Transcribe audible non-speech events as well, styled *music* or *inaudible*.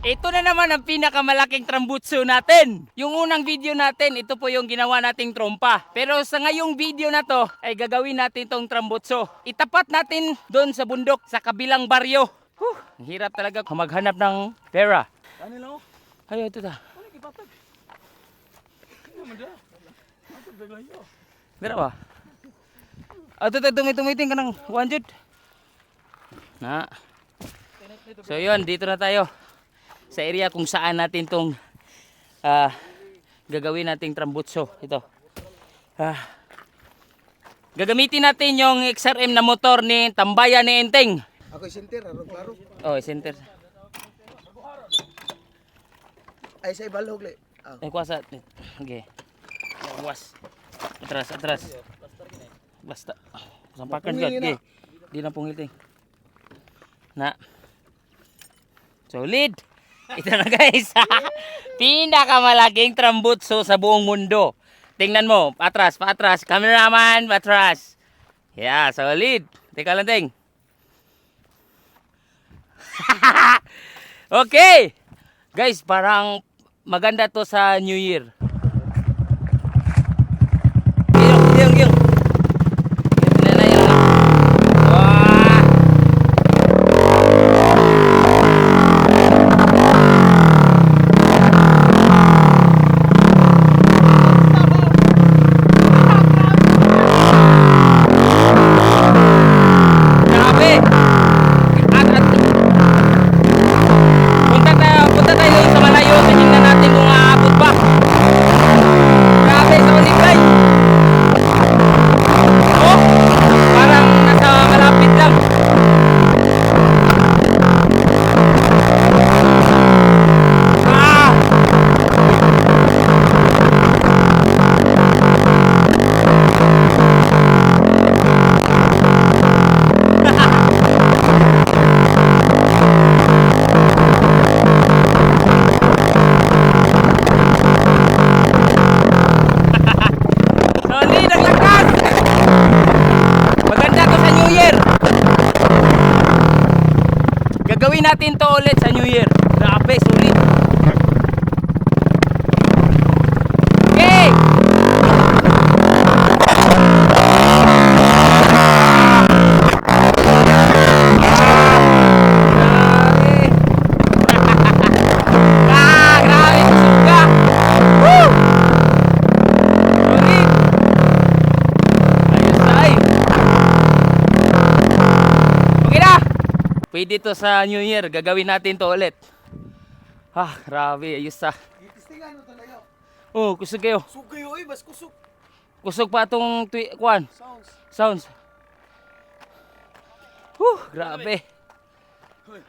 Ito na naman ang pinakamalaking trambutso natin. Yung unang video natin, ito po yung ginawa nating trompa. Pero sa ngayong video na to, ay gagawin natin tong trambutso. Itapat natin doon sa bundok, sa kabilang baryo. Huh, hirap talaga maghanap ng pera. Ano lang? Ay, ito ta. Ano? Ano man da? Ano ba? Ato tayo tumiting ka ng 100. Na. So yun, dito na tayo. Sa area kung saan natin tong ah, gagawin nating trambutso. Ito. Ah, gagamitin natin yung XRM na motor ni Tambayan ni Enteng. Ako arong klaro. Oh, center. Ay, sa ibalhog le. Ah, Eh, kuasa. Okay. Kuas. Atras, atras. Basta. Sampakan ka. Okay. Di na pungilin. Na. Solid. Ito na guys. *laughs* Pinakamalaking trambutso sa buong mundo. Tingnan mo. Patras, patras. Cameraman, patras. Yeah, solid. Teka lang, ting. *laughs* okay. Guys, parang maganda to sa New Year. Natin to ulit sa New Year. Grabe, solid. Pwede to sa New Year. Gagawin natin to ulit. Ah, grabe. Ayos sa. Gitistingan mo talaga. Oh, kusog kayo. Sugay oy, bas kusog. Kusog pa itong twi- kwan. Sounds. Sounds. Whew, grabe. Hoy.